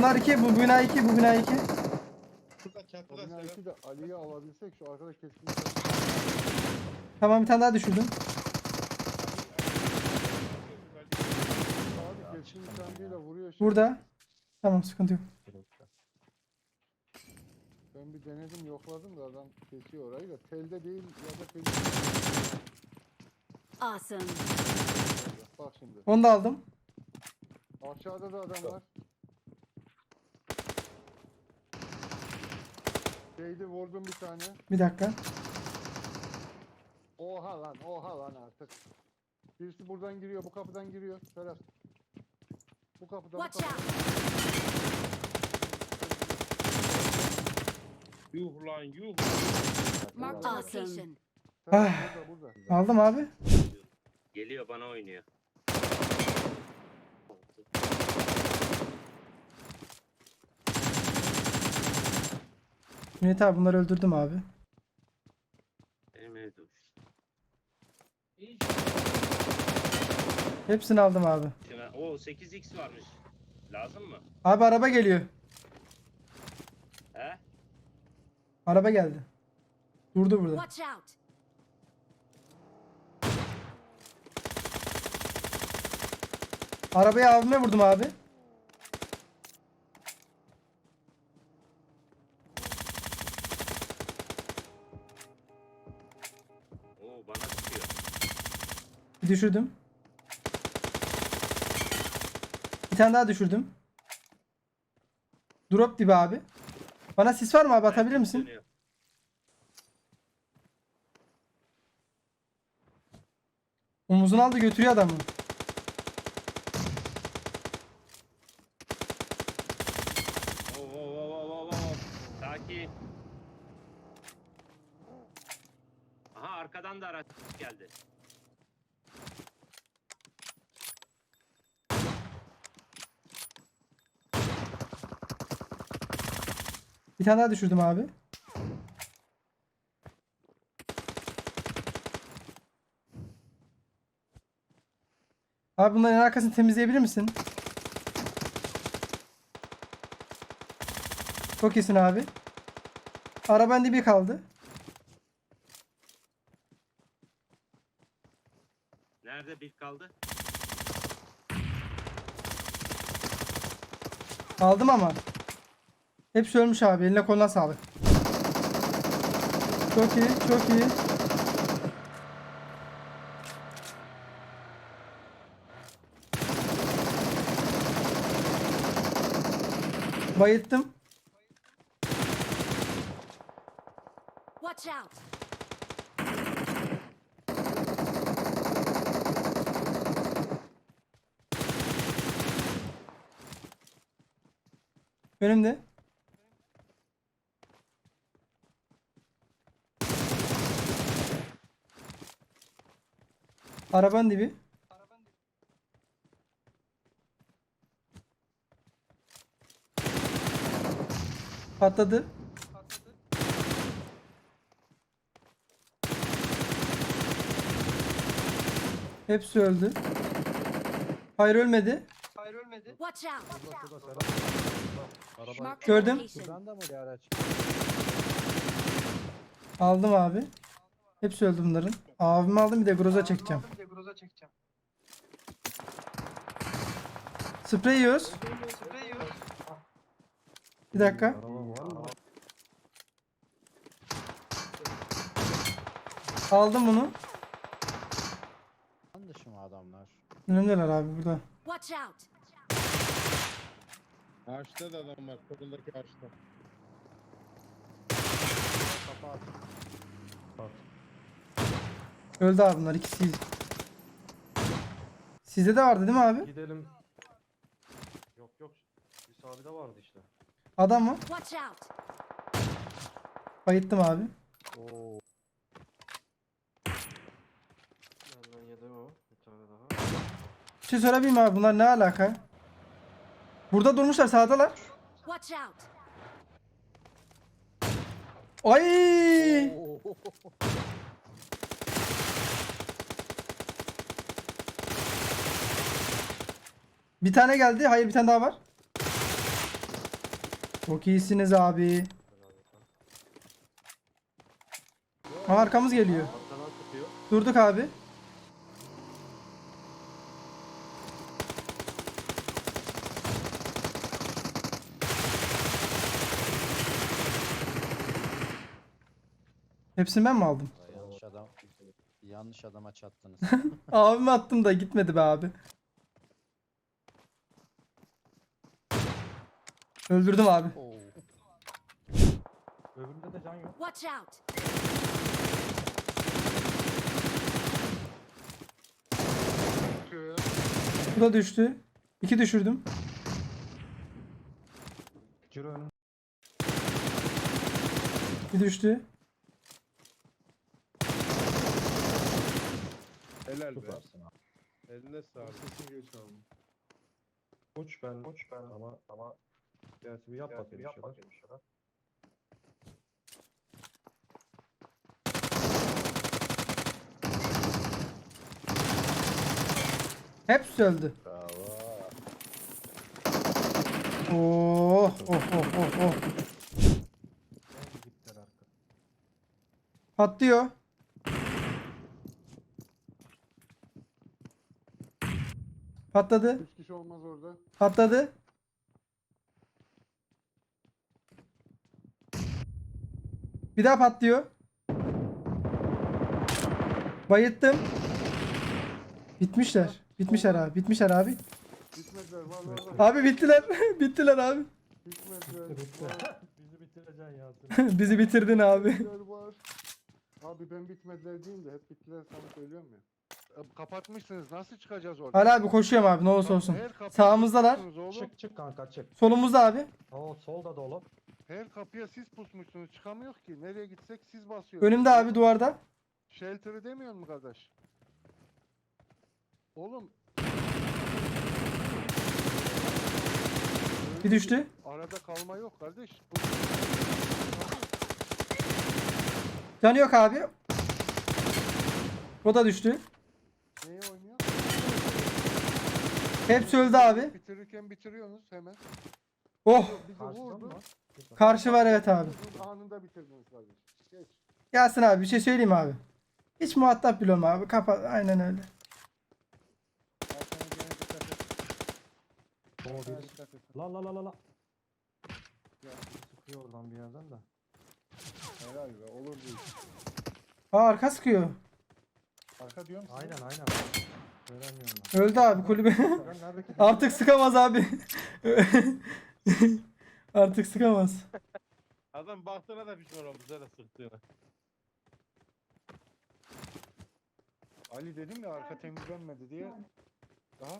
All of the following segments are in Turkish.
Bunlar iki, bu bina iki, bu bina iki. Şurada çatıda Oyun Selam. de Ali'yi alabilsek şu arkada keskin. Tamam bir tane daha düşürdüm. Abi keskin nişancıyla vuruyor şimdi. Burada. Tamam sıkıntı yok. Ben bir denedim yokladım da adam kesiyor orayı da telde değil ya da telde Awesome. Bak şimdi. Onu da aldım. Aşağıda da adam var. Şeydi vurdum bir tane. Bir dakika. Oha lan oha lan artık. Birisi buradan giriyor bu kapıdan giriyor. Serap. Bu kapıdan bu Watch kapıdan. Yuh lan yuh. Marked a Awesome. location. Serap Ah. burada burada. Aldım abi. Geliyor bana oynuyor. Cüneyt abi bunları öldürdüm abi. Benim evde uçtu. Hepsini aldım abi. Şimdi, o 8x varmış. Lazım mı? Abi araba geliyor. He? Araba geldi. Durdu burada. Watch out. Arabaya abime vurdum abi. Düşürdüm. Bir tane daha düşürdüm. Drop dibi abi. Bana sis var mı abi atabilir misin? Dönüyor. Omuzunu aldı götürüyor adamı. Oo, oo, oo, oo, oo, oo. Sakin. Aha arkadan da araç geldi. Bir tane daha düşürdüm abi. Abi bunların arkasını temizleyebilir misin? Çok iyisin abi. Arabanın dibi kaldı. Nerede bir kaldı? Aldım ama. Hepsi ölmüş abi. Eline koluna sağlık. Çok iyi, çok iyi. Bayılttım. Watch out. Önümde. Arabanın dibi. Patladı. Hepsi öldü. Hayır ölmedi. Watch out. Araba Marked a Gördüm. location. buradan da mı bir araç? Aldım abi. Hepsi öldü bunların. Abimi aldım bir de groza çekeceğim. Sprey yiyoruz. Bir dakika. Araba var mı? Aldım bunu. Lan dışı mı adamlar? Önümdeler abi burada. Watch out. Ağaçta da adam var. Kapat. Kapat. Öldü abi bunlar ikisi. Sizde de vardı değil mi abi? Gidelim. Yok yok. Bir sabide vardı işte. Adam mı? Watch out. Bayıttım abi. Oo. Benden yedi o. Bir tane daha. Bir şey sorabilir miyim abi bunlar ne alaka? Burada durmuşlar sağdalar. Watch out. Ay! Bir tane geldi. Hayır bir tane daha var. Çok iyisiniz abi. Aa, arkamız geliyor. Durduk abi. Hepsini ben mi aldım? Yanlış adam. Yanlış adama çattınız. Abime attım da gitmedi be abi. Öldürdüm abi. Öbüründe de can yok. Watch out! Ya. Bu da düştü. İki düşürdüm. Ciro önüm. Bir düştü. Helal be. Süpersin abi. Eline sağlık. Sesini geç aldım. Uç ben. Uç ben. Ama ama. Gerçi bir yap bakayım. Yap bakayım şuna. Hepsi öldü. Bravo. Oh oh oh oh oh. Patlıyor. Patladı. Üç kişi olmaz orada. Patladı. Bir daha patlıyor. Bayıttım. Bitmişler. Bitmişler abi. Bitmişler abi. Var. Abi bittiler. bittiler abi. Var. Bizi bitireceksin Yasin. Bizi bitirdin abi. Var. Abi ben bitmediler değil de hep bittiler sana söylüyorum ya. E, Kapatmışsınız nasıl çıkacağız oradan? Hala abi koşuyorum abi ne olursa olsun. Sağımızdalar. çık çık kanka çık. Solumuzda abi. Oo solda dolu. Her kapıya siz pusmuşsunuz çıkamıyor ki. Nereye gitsek siz basıyorsunuz. Önümde abi duvarda. Shelter'ı demiyor mu kardeş? Oğlum. Bir düştü. Arada kalma yok kardeş. Canı yok abi. O da düştü. Neye oynuyor? Hepsi öldü abi. Bitirirken bitiriyorsunuz hemen. Oh. Bizi Karşıdan vurdu. mı? Karşı var evet abi. Anında bitirdiniz kardeş. Geç. Yasin abi bir şey söyleyeyim abi. Hiç muhatap bile olma abi. Kapat. Aynen öyle. Arkana gene dikkat et. Oo Arkana biri dikkat et. La la la la la. Ya, Sıkıyor oradan bir yerden de. helal be olur iş. Aa arka sıkıyor. Arka diyorum size. Aynen aynen. Göremiyorum ben. Öldü abi kulübe. Artık sıkamaz abi. Artık sıkamaz. Adam baktığına da pişman oldu sana sıktığına. Ali dedim ya arka temizlenmedi diye. Daha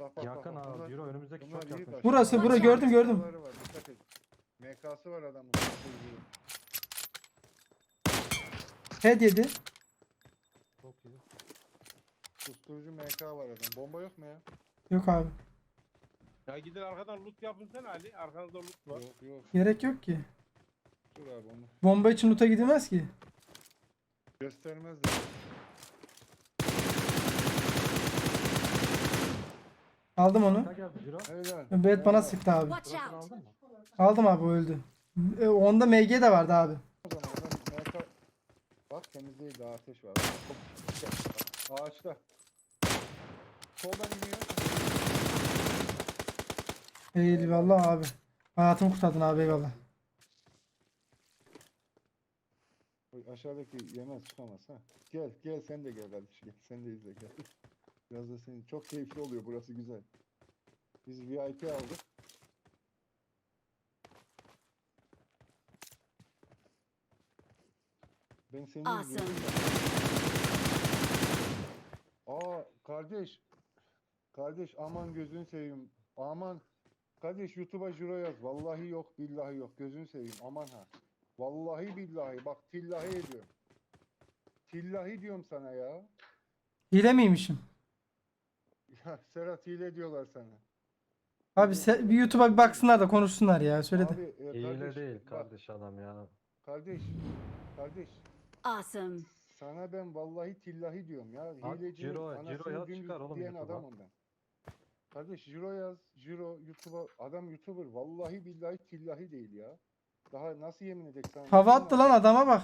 bak bak Yakın bak. abi. bunlar- önümüzdeki bunlar çok iyi yakın. Burası bura gördüm gördüm. MK'ları var, dikkat et. MK'sı var adamın. Head yedi. Çok iyi. Susturucu MK var adam. Bomba yok mu ya? Yok abi. Ya gidin arkadan loot yapın sen Ali. Arkanızda loot var. Yok yok. Gerek yok ki. Dur abi onu. Bomba için loot'a gidilmez ki. Göstermezler. Aldım onu. Ne geldi Ciro? Helal. Bet bana sıktı abi. Watch Burasını out! aldın mı? Aldım abi o öldü. E, onda MG de vardı abi. O zaman. Bak temiz değil daha ateş var. Ağaçta. Soldan iniyor. Eyvallah abi. Hayatımı kurtardın abi eyvallah. Oy, Aşağıdaki yemez çıkamaz ha. Gel gel sen de gel kardeş gel. Sen de izle gel. Biraz da senin çok keyifli oluyor burası güzel. Biz VIP aldık. Ben seni Awesome. izliyorum. Aa kardeş. Kardeş aman gözünü seveyim. Aman. Kardeş YouTube'a Jiro yaz. Vallahi yok billahi yok. Gözünü seveyim. Aman ha. Vallahi billahi bak tillahi ediyorum. Tillahi diyorum sana ya. Hile miymişim? Ya Serhat hile diyorlar sana. Abi se- bir YouTube'a bir baksınlar da konuşsunlar ya. Söyle de. Abi, e, Hile kardeş, değil bak, kardeş adam ya. Kardeş. Kardeş. Awesome! Sana ben vallahi tillahi diyorum ya. Bak, Hileci, Ciro- anasını Ciro'ya dümdüz çıkar oğlum diyen YouTube'a. adamım ben. Kardeş Jiro yaz. Jiro YouTube'a adam YouTuber vallahi billahi tillahi değil ya. Daha nasıl yemin edecek sana? Hava attı lan adama bak.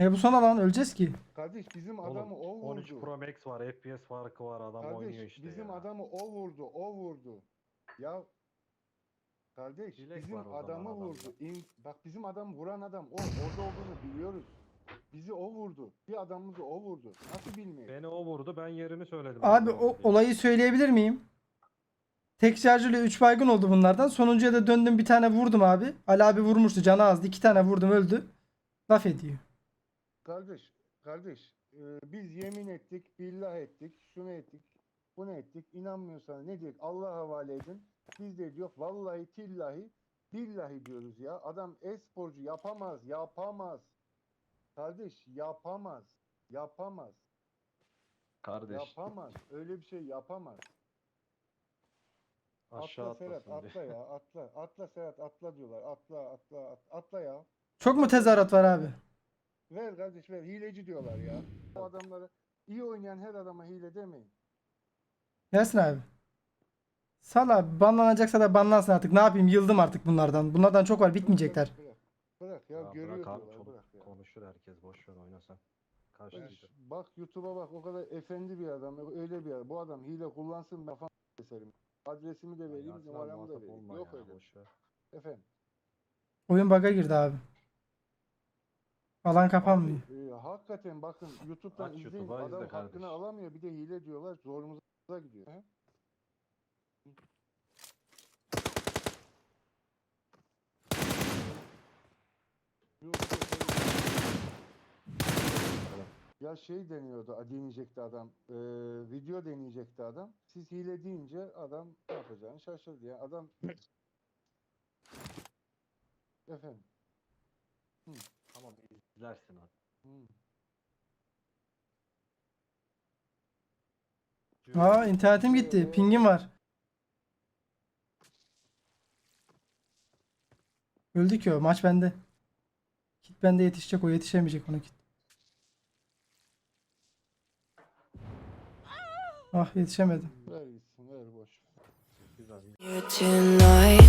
E bu sana lan öleceğiz ki. Kardeş bizim Oğlum, adamı o 13 vurdu. Pro Max var, FPS farkı var, adam oynuyor Kardeş işte bizim ya. adamı o vurdu, o vurdu. Ya kardeş Bilek bizim adamı adamda. vurdu. İn- bak bizim adam vuran adam o. Orada olduğunu biliyoruz. Bizi o vurdu. Bir adamımızı o vurdu. Nasıl bilmeyiz? Beni o vurdu, ben yerini söyledim. Abi o olayı söyleyebilir miyim? Tek şarjıyla 3 baygın oldu bunlardan. Sonuncuya da döndüm bir tane vurdum abi. Ali abi vurmuştu canı azdı. 2 tane vurdum öldü. Laf ediyor. Kardeş, kardeş e, biz yemin ettik, billah ettik, şunu ettik, bunu ettik. İnanmıyorsan ne diyecek? Allah'a havale edin. Biz de diyor vallahi tillahi billahi diyoruz ya. Adam e-sporcu yapamaz, yapamaz. Kardeş yapamaz, yapamaz, Kardeş, yapamaz. Öyle bir şey yapamaz. aşağı atla Serhat, atlasın atla ya, atla. Atla Serhat, atla diyorlar. Atla, atla, at- atla ya. Çok mu tezahürat var abi? Ver kardeş ver. Hileci diyorlar ya. Bu adamları iyi oynayan her adama hile demeyin. Gelsin abi. Sal abi. Banlanacaksa da banlansın artık. Ne yapayım? Yıldım artık bunlardan. Bunlardan çok var. Bitmeyecekler. Bırak, bırak ya, Ya görüyor bırak abi, diyorlar, konuşur herkes, boş ver oynasan. Bak, Karşılaştır. Bak YouTube'a bak o kadar efendi bir adam öyle bir adam. Bu adam hile kullansın ben falan keserim. Adresimi de vereyim numaramı da vereyim. Yok öyle. boş ver. Efendim. Oyun bug'a girdi abi. Alan kapanmıyor. Abi, e, hakikaten bakın YouTube'dan Aç izleyin YouTube'a adam hakkını kardeş. alamıyor bir de hile diyorlar zorumuza gidiyor. He? Yok, yok, yok. Ya şey deniyordu, deneyecekti adam, eee, video deneyecekti adam. Siz hile deyince adam ne yapacağını şaşırdı ya. Adam efendim. Tamam izlersin abi. hı. Aa internetim gitti. Pingim var. Öldü ki o. Maç bende. Kit bende yetişecek. O yetişemeyecek ona kit. Ah yetişemedim. Ver gitsin, ver boş. tonight.